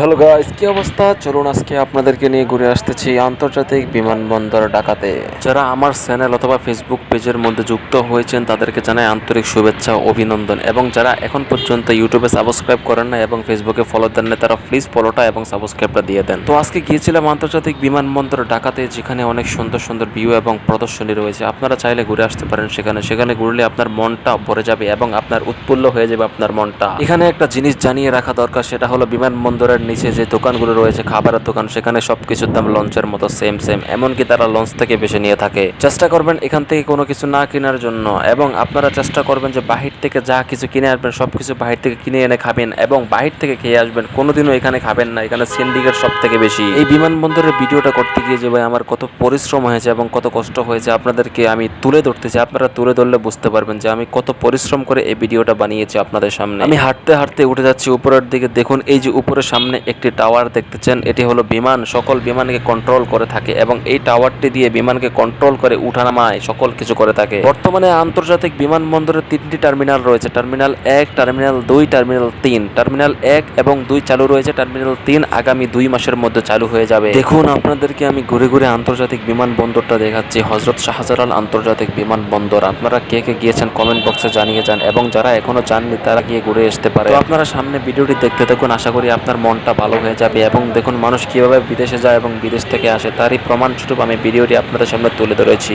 Hello guys কি অবস্থা? চলুন আজকে আপনাদেরকে নিয়ে ঘুরে আসতেছি আন্তর্জাতিক বিমানবন্দর ঢাকাতে। যারা আমার চ্যানেল অথবা ফেসবুক পেজের মধ্যে যুক্ত হয়েছেন, তাদেরকে জানাই আন্তরিক শুভেচ্ছা অভিনন্দন। এবং যারা এখন পর্যন্ত ইউটিউবে সাবস্ক্রাইব করেন না এবং ফেসবুকে ফলো দেন না তারা প্লিজ ফলোটা এবং সাবস্ক্রাইবটা দিয়ে দেন। তো আজকে গিয়েছিলাম আন্তর্জাতিক বিমানবন্দর ঢাকাতে, যেখানে অনেক সুন্দর সুন্দর ভিউ এবং প্রদর্শনী রয়েছে। আপনারা চাইলে ঘুরে আসতে পারেন সেখানে। সেখানে ঘুরলে আপনার মনটা ভরে যাবে এবং আপনার উৎফুল্ল হয়ে যাবে আপনার মনটা। এখানে একটা জিনিস জানিয়ে রাখা দরকার, সেটা হলো বিমানবন্দরের নিচে যে দোকানগুলো রয়েছে, খাবারের দোকান, সেখানে সবকিছুর দাম লঞ্চের মতো সেম সেম এমনকি তারা লঞ্চ থেকে বেশি নিয়ে থাকে। চেষ্টা করবেন এখান থেকে কোনো কিছু না কেনার জন্য এবং আপনারা চেষ্টা করবেন যে বাহির থেকে যা কিছু কিনে আসবেন সব কিছু বাহির থেকে কিনে এনে খাবেন এবং বাহির থেকে খেয়ে আসবেন। কোনোদিনও এখানে খাবেন না, এখানে সিন্ডিকেট সব থেকে বেশি। এই বিমানবন্দরের ভিডিওটা করতে গিয়ে যে ভাই আমার কত পরিশ্রম হয়েছে এবং কত কষ্ট হয়েছে, আপনাদেরকে আমি তুলে ধরতেছি। আপনারা তুলে ধরলে বুঝতে পারবেন যে আমি কত পরিশ্রম করে এই ভিডিওটা বানিয়েছি আপনাদের সামনে। আমি হাঁটতে হাঁটতে উঠে যাচ্ছি, উপরের দিকে দেখুন, এই যে উপরের সামনে একটি টাওয়ার দেখতেছেন। এটি হলো বিমান। সকল বিমানকে কন্ট্রোল করে থাকে এবং এই টাওয়ারটি দিয়ে বিমানকে কন্ট্রোল করে উঠানামায়। সকল কিছু করে থাকে। বর্তমানে আন্তর্জাতিক বিমানবন্দরের তিনটি টার্মিনাল রয়েছে। টার্মিনাল এক টার্মিনাল দুই টার্মিনাল তিন। টার্মিনাল এক এবং দুই চালু রয়েছে। টার্মিনাল তিন আগামী দুই মাসের মধ্যে চালু হয়ে যাবে। দেখুন, আপনাদেরকে আমি ঘুরে ঘুরে আন্তর্জাতিক বিমানবন্দরটা দেখাচ্ছি। হজরত শাহজালাল আন্তর্জাতিক বিমানবন্দর। আপনারা কে কে গিয়েছেন কমেন্ট বক্সে জানিয়ে যান এবং যারা এখনও যাননি, তারা গিয়ে ঘুরে আসতে পারে। আপনারা সামনে ভিডিওটি দেখতে দেখুন আশা করি আপনার মনটা ভালো হয়ে যাবে এবং দেখুন মানুষ কীভাবে বিদেশে যায় এবং বিদেশ থেকে আসে, তারই প্রমাণস্বরূপ আমি ভিডিওটি আপনাদের সামনে তুলে ধরেছি।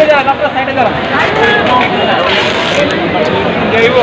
সাইডে যান আপনার সাইডে যান। জয় হোক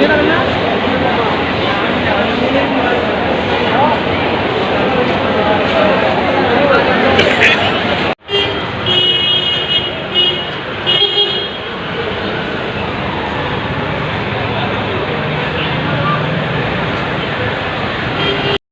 Gracias.